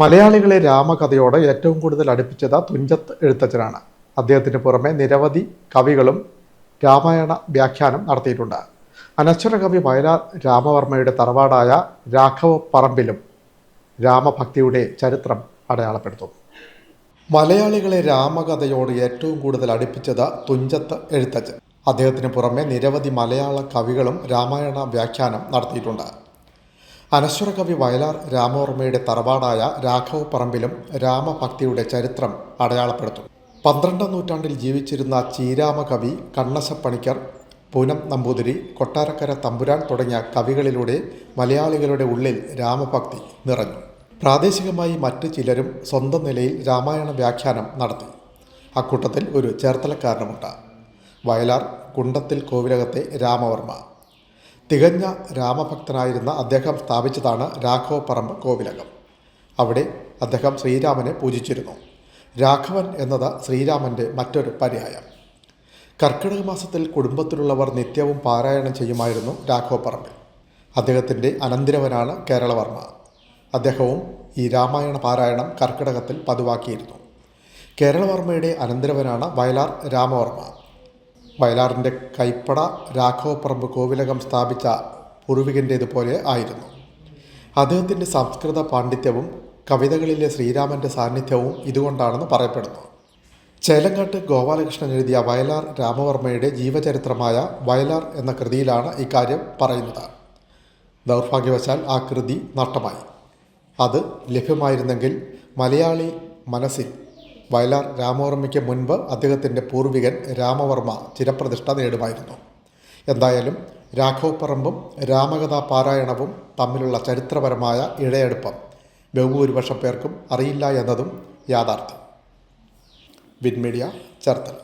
മലയാളികളെ രാമകഥയോട് ഏറ്റവും കൂടുതൽ അടുപ്പിച്ചത് തുഞ്ചത്ത് എഴുത്തച്ഛനാണ്. അദ്ദേഹത്തിന് പുറമെ നിരവധി കവികളും രാമായണ വ്യാഖ്യാനം നടത്തിയിട്ടുണ്ട്. അനശ്വര കവി വയലാർ രാമവർമ്മയുടെ തറവാടായ രാഘവ പറമ്പിലും രാമഭക്തിയുടെ ചരിത്രം അടയാളപ്പെടുത്തും മലയാളികളെ രാമകഥയോട് ഏറ്റവും കൂടുതൽ അടുപ്പിച്ചത് തുഞ്ചത്ത് എഴുത്തച്ഛൻ. അദ്ദേഹത്തിന് പുറമെ നിരവധി മലയാള കവികളും രാമായണ വ്യാഖ്യാനം നടത്തിയിട്ടുണ്ട്. അനശ്വര കവി വയലാർ രാമവർമ്മയുടെ തറവാടായ രാഘവ പറമ്പിലും രാമഭക്തിയുടെ ചരിത്രം അടയാളപ്പെടുത്തും. പന്ത്രണ്ടാം നൂറ്റാണ്ടിൽ ജീവിച്ചിരുന്ന ചീരാമ കവി കണ്ണശപ്പണിക്കർ പൂനം നമ്പൂതിരി കൊട്ടാരക്കര തമ്പുരാൻ തുടങ്ങിയ കവികളിലൂടെ മലയാളികളുടെ ഉള്ളിൽ രാമഭക്തി നിറഞ്ഞു. പ്രാദേശികമായി മറ്റു ചിലരും സ്വന്തം നിലയിൽ രാമായണ വ്യാഖ്യാനം നടത്തി. അക്കൂട്ടത്തിൽ ഒരു ചേർത്തലക്കാരനുമുണ്ട്. വയലാർ കുണ്ടത്തിൽ കോവിലകത്തെ രാമവർമ്മ. തികഞ്ഞ രാമഭക്തനായിരുന്ന അദ്ദേഹം സ്ഥാപിച്ചതാണ് രാഘവ പറമ്പ് കോവിലകം. അവിടെ അദ്ദേഹം ശ്രീരാമനെ പൂജിച്ചിരുന്നു. രാഘവൻ എന്നത് ശ്രീരാമന്റെ മറ്റൊരു പര്യായം. കർക്കിടക മാസത്തിൽ കുടുംബത്തിലുള്ളവർ നിത്യവും പാരായണം ചെയ്യുമായിരുന്നു രാഘവ പറമ്പിൽ അദ്ദേഹത്തിന്റെ അനന്തിരവനാണ് കേരളവർമ്മ. അദ്ദേഹവും ഈ രാമായണ പാരായണം കർക്കിടകത്തിൽ പതിവാക്കിയിരുന്നു. കേരളവർമ്മയുടെ അനന്തരവനാണ് വയലാർ രാമവർമ്മ. വയലാറിന്റെ കൈപ്പട രാഘവപ്പറമ്പ് കോവിലകം സ്ഥാപിച്ച പൂർവികന്റേതുപോലെ ആയിരുന്നു. അദ്ദേഹത്തിന്റെ സംസ്കൃത പാണ്ഡിത്യവും കവിതകളിലെ ശ്രീരാമന്റെ സാന്നിധ്യവും ഇതുകൊണ്ടാണെന്ന് പറയപ്പെടുന്നു. ചേലങ്കാട്ട് ഗോപാലകൃഷ്ണൻ എഴുതിയ വയലാർ രാമവർമ്മയുടെ ജീവചരിത്രമായ വയലാർ എന്ന കൃതിയിലാണ് ഇക്കാര്യം പറയുന്നത്. ദൗർഭാഗ്യവശാൽ ആ കൃതി നഷ്ടമായി. അത് ലഭ്യമായിരുന്നെങ്കിൽ മലയാളി മനസ്സിൽ വയലാർ രാമവർമ്മയ്ക്ക് മുൻപ് അദ്ദേഹത്തിന്റെ പൂർവികൻ രാമവർമ്മ ചിരപ്രതിഷ്ഠ നേടുമായിരുന്നു. എന്തായാലും രാഘവപ്പറമ്പും രാമകഥാ പാരായണവും തമ്മിലുള്ള ചരിത്രപരമായ ഇഴയെടുപ്പം ബഹുഭൂരിപക്ഷം പേർക്കും അറിയില്ല എന്നതും യാഥാർത്ഥ്യം. വിൻമീഡിയ ചേർത്തല.